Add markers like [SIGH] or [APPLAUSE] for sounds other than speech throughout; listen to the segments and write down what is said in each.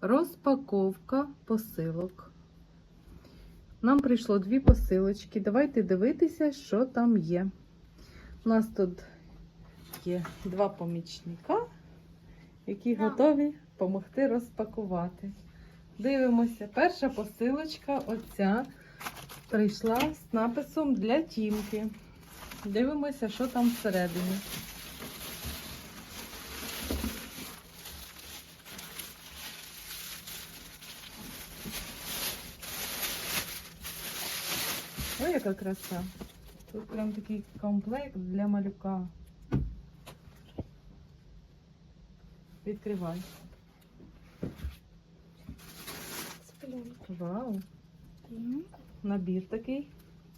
Розпаковка посилок. Нам прийшло дві посилочки. Давайте дивитися, що там є. У нас тут є два помічника, які готові допомогти розпакувати. Дивимося, перша посилочка, оця, прийшла з написом для тімки. Дивимося, що там всередині. Ой, яка краса. Тут прям такий комплект для малюка. Відкривай. Вау. Набір такий.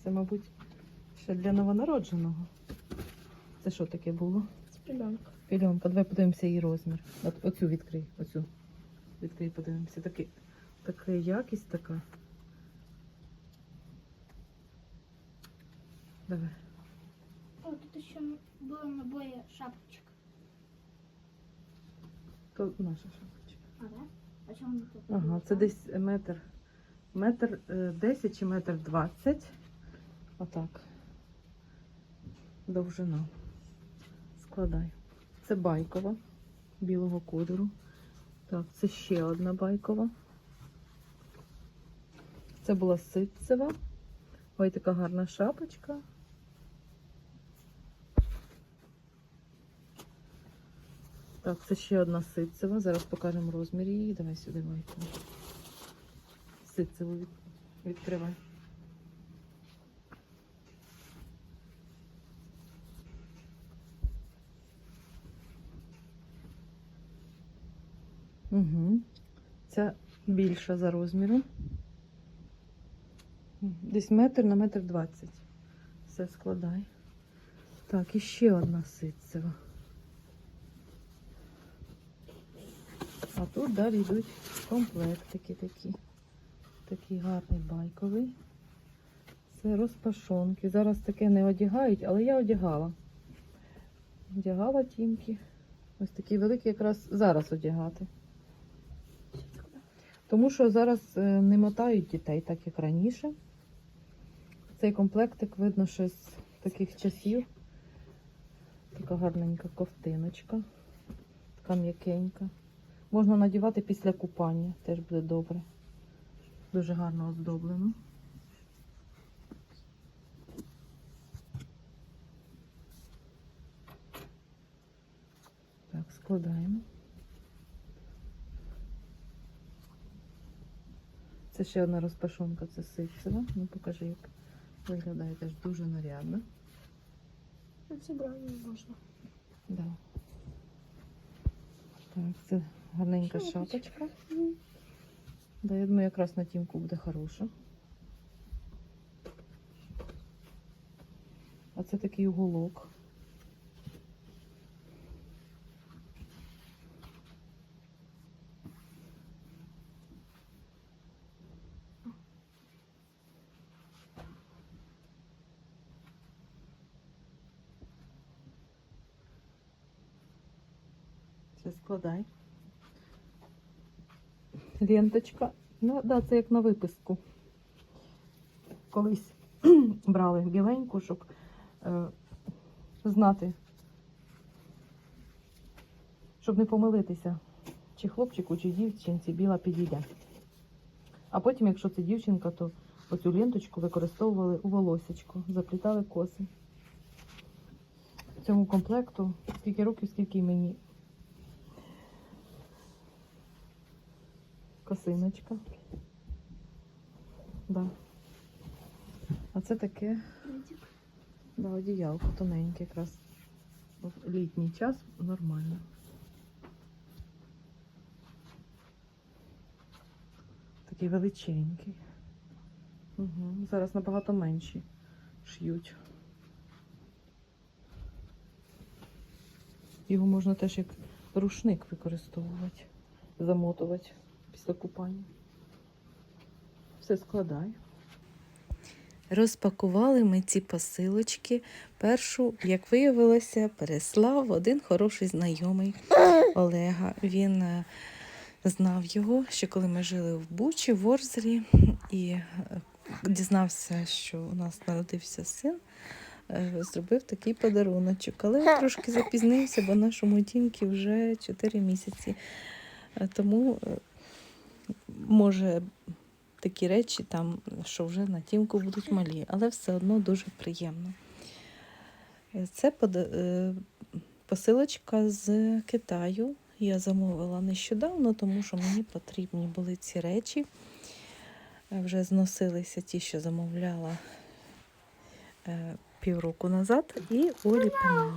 Це, мабуть, ще для новонародженого. Це що таке було? Пеленка. Пільонка, давай подивимося її розмір. Оцю відкрий, оцю. Відкрий, подивимося. Такий, така якість така. Давай. О, тут еще было набое шапочек. То наша шапочка. А, да? А чем тут? Ага, це десь метр. Метр е, 10 чи метр 20. Отак. Довжина. Складай. Це байкова білого кольору. Так, це ще одна байкова. Це була ситцева. Ой, така гарна шапочка. Так, це ще одна ситцева. Зараз покажемо розмір її. Давай сюди байкову. Ситцеву від... відкривай. Угу. Ця більша за розміром. Десь метр на метр двадцять. Все складай. Так, і ще одна ситцева. А тут далі йдуть комплектики такі. Такий гарний байковий. Це розпашонки. Зараз таке не одягають, але я одягала. Одягала тімки. Ось такі великі якраз зараз одягати. Тому що зараз е, не мотають дітей, так як раніше. Цей комплектик видно з таких часів. Така гарненька ковтиночка. Така м'якенька. Можна надівати після купання, теж буде добре. Дуже гарно оздоблено. Так, складаємо. Це ще одна розпашонка, це ситцева. Ну покажи, як виглядає теж дуже нарядно. Це брати можна. Да. Так, це гарненька Шапочка. Да, я думаю, якраз на тімку буде хороша. А це такий уголок. Це складай. Ленточка. Ну, да, це як на виписку. Колись [CLEARS THROAT] брали біленьку, щоб е, знати, щоб не помилитися, чи хлопчику, чи дівчинці біла підійде. А потім, якщо це дівчинка, то оцю ленточку використовували у волосечку, заплітали коси. Цьому комплекту скільки років, скільки мені. Косиночка. Да. А це таке да, одіялко тоненьке якраз. В літній час нормально. Такий величенький. Угу. Зараз набагато менші ш'ють. Його можна теж як рушник використовувати, замотувати після купання. Все складай. Розпакували ми ці посилочки. Першу, як виявилося, переслав один хороший знайомий Олега. Він е, знав його ще коли ми жили в Бучі, в Орзері, і е, дізнався, що у нас народився син. е, Зробив такий подаруночок, але трошки запізнився, бо нашому тімки вже 4 місяці. Тому може такі речі там, що вже на тімку будуть малі, але все одно дуже приємно. Е, Це е, посилочка з Китаю. Я замовила нещодавно, тому що мені потрібні були ці речі. Е, Вже зносилися ті, що замовляла півроку назад, і Олі Пенал.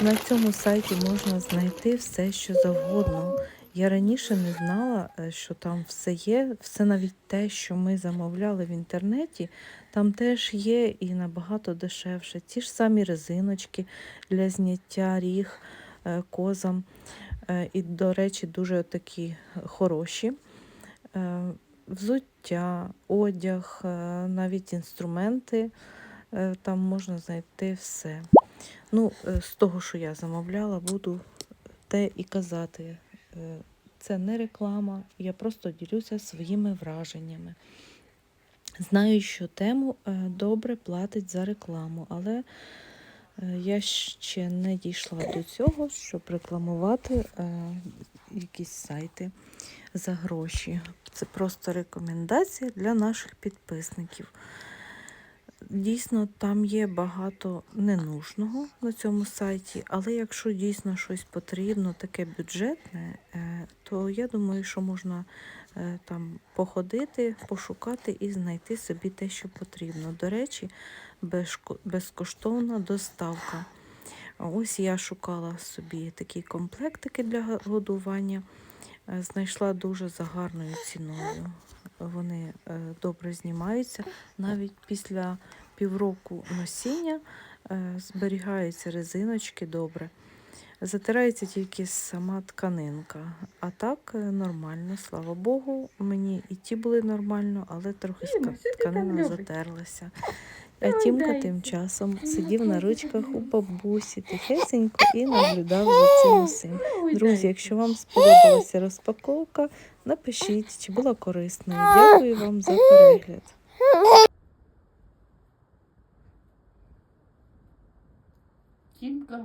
На цьому сайті можна знайти все, що завгодно. Я раніше не знала, е, що там все є. Все навіть те, що ми замовляли в інтернеті, там теж є і набагато дешевше. Ті ж самі резиночки для зняття ріг е, козам. Е, І, до речі, дуже такі хороші. Взуття, одяг, навіть інструменти. Там можна знайти все. Ну, з того, що я замовляла, буду те і казати. Е, Це не реклама, я просто ділюся своїми враженнями. Знаю, що тему е, добре платить за рекламу, але е, я ще не дійшла до цього, щоб рекламувати якісь сайти за гроші. Це просто рекомендація для наших підписників. Дійсно, там є багато ненужного на цьому сайті, але якщо дійсно щось потрібно, таке бюджетне, е, то я думаю, що можна е, там походити, пошукати і знайти собі те, що потрібно. До речі, безкоштовна доставка. Ось я шукала собі такі комплектики для годування. Е, Знайшла дуже за гарною ціною. Вони е, добре знімаються. Навіть після півроку носіння е, зберігаються резиночки добре. Затирається тільки сама тканинка. А так нормально, слава Богу. Мені і ті були нормально, але трохи тканина затерлася. А Тімка тим часом сидів на ручках у бабусі тихесенько і наглядав за цим усім. Друзі, якщо вам сподобалася розпаковка, напишіть, чи була корисною. Дякую вам за перегляд. Тімка